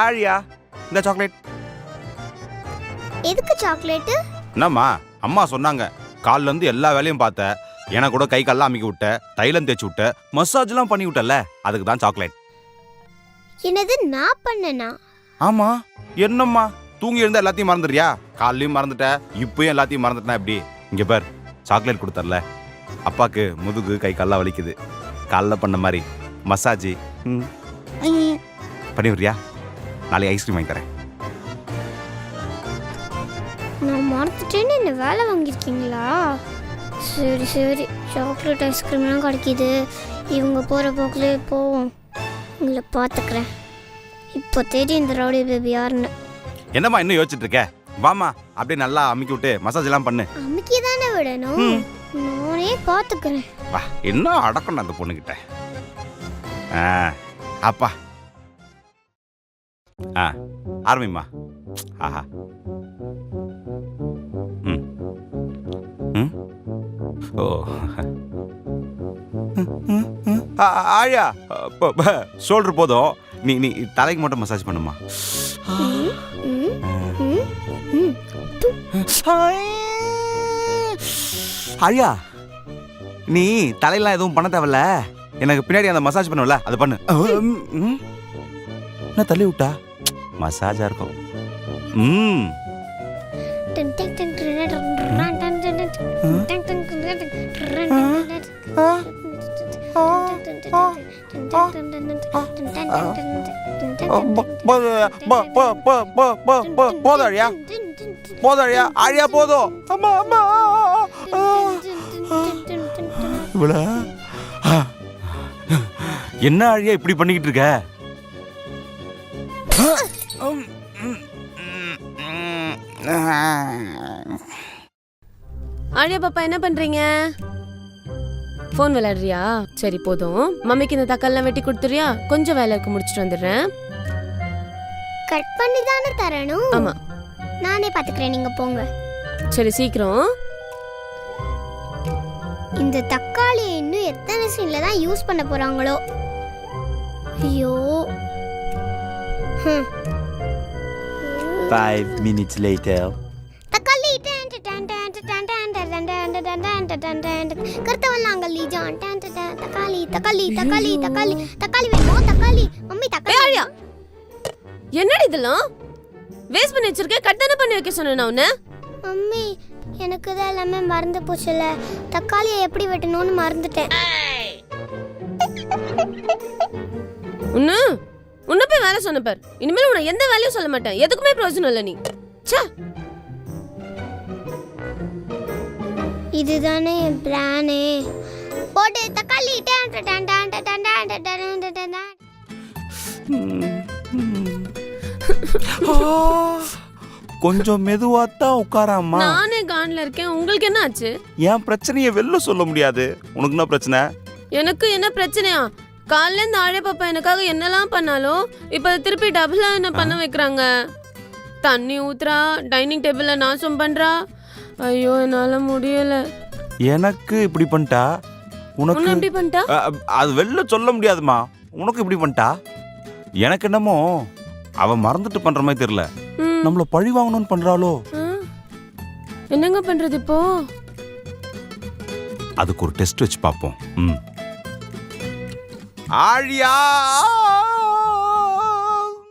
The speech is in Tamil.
ஆழியா இந்த சாக்லேட். எதுக்கு சாக்லேட்டு? என்னம்மா அம்மா சொன்னாங்க. கால்ல இருந்து எல்லா வேலையும் பார்த்த. எனக்கு கூட கை கால்லாம் அமைக்க விட்ட. தைலம் தேய்ச்சி விட்ட. மசாஜ்லாம் பண்ணி விட்டல அதுக்கு தான் சாக்லேட். என்னது நான் பண்ணனா? ஆமா. என்னம்மா தூங்கி இருந்தா எல்லாத்தையும் மறந்துடுறியா? காலையும் மறந்துட்ட இப்பயும் எல்லாத்தையும் மறந்துட்டா எப்படி? இங்க பார் சாக்லேட் கொடுத்தர்ல. அப்பாக்கு முதுகு கை கால்லாம் வலிக்குது. காலைல பண்ண மாதிரி மசாஜ். பண்ணி விடுறியா? நாளைக்கு ஐஸ்கிரீம் வாங்கி தரேன். நான் மறந்துட்டேன்னு என்ன வேலை வாங்கியிருக்கீங்களா? சரி சரி. சாக்லேட் ஐஸ்கிரீம்லாம் கிடைக்கிது. இவங்க போகிற போக்கிலே போவோம். உங்களை பார்த்துக்கிறேன். இப்போ தெரியும் இந்த ரவுடி பேபி யாருன்னு. என்னம்மா இன்னும் யோசிச்சுட்டு இருக்க? வாமா அப்படியே நல்லா அமுக்கி விட்டு மசாஜ் எல்லாம் பண்ணு. அமுக்கி தானே விடணும். நானே பார்த்துக்கிறேன். வா என்ன அடக்கணும் அந்த பொண்ணுகிட்ட. ஆ அப்பா. ஆ ஆரம்பிம்மா. ஆஹா. ம். ம்? ஓ. ஆழியா ஷோல்டர் போதும். நீ நீ தலைக்கு மட்டும் மசாஜ் பண்ணுமா. ஆழியா நீ தலையெல்லாம் எதுவும் பண்ண தேவையில்ல. எனக்கு பின்னாடி அந்த மசாஜ் பண்ணுவல அதை பண்ணு. நான் தள்ளி விட்டா மசாஜாக இருக்கும் ம் போதும் அழியா போதும் அழியா அழியா போதும் அம்மா அம்மா இவ்வளோ என்ன அழியா இப்படி பண்ணிக்கிட்டு இருக்க ஆழியா பாப்பா என்ன பண்றீங்க? ஃபோன் விளையாடுறியா? சரி போதும். மம்மிக்கு இந்த தக்காளிலாம் வெட்டி கொடுத்துறியா? கொஞ்சம் வேலை இருக்கு முடிச்சுட்டு வந்துடுறேன். கட் பண்ணி தானே தரணும். ஆமா. நானே பாத்துக்கிறேன் நீங்க போங்க. சரி சீக்கிரம். இந்த தக்காளி இன்னும் எத்தனை சீன்ல தான் யூஸ் பண்ண போறாங்களோ? ஐயோ. ஹம். Five minutes later. தக்காளி ஜான் நாங்கள் லீஜான் தக்காளி தக்காளி தக்காளி தக்காளி தக்காளி வேணும் தக்காளி மம்மி தக்காளி என்னடி இதெல்லாம் வேஸ்ட் பண்ணி வச்சிருக்க கட் தானே பண்ணி வைக்க நான் உன்ன மம்மி எனக்கு தான் எல்லாமே மறந்து போச்சுல தக்காளியை எப்படி வெட்டணும்னு மறந்துட்டேன் ஒன்று உன்ன போய் வேலை சொன்னப்பார் இனிமேல் உன்னை எந்த வேலையும் சொல்ல மாட்டேன் எதுக்குமே பிரயோஜனம் இல்லை நீ சா இதுதானே என் பிளானே போட்டு தக்காளி கொஞ்சம் மெதுவா தான் உட்காராமா நானே கான்ல இருக்கேன் உங்களுக்கு என்ன ஆச்சு என் பிரச்சனையை வெளில சொல்ல முடியாது உனக்கு என்ன பிரச்சனை எனக்கு என்ன பிரச்சனையா காலைல இந்த ஆழை பாப்பா எனக்காக என்னெல்லாம் பண்ணாலும் இப்ப திருப்பி டபுளா என்ன பண்ண வைக்கிறாங்க? தண்ணி ஊத்துறா டைனிங் டேபிள்ல நாசம் பண்றா. ஐயோ என்னால முடியல. எனக்கு இப்படி பண்ணிட்டா? உன்னை உனக்கு எப்படி பண்ணிட்டா? அ, அ, அது வெளில சொல்ல முடியாதுமா உனக்கு இப்படி பண்ணிட்டா? எனக்கு என்னமோ அவ மறந்துட்டு பண்ற மாதிரி தெரியல. ம், நம்மள பழி வாங்கணும்னு பண்றாளோ? ஆ. என்னங்க பண்றது இப்போ? அதுக்கு ஒரு டெஸ்ட் வச்சு பார்ப்போம். ம். 아리야.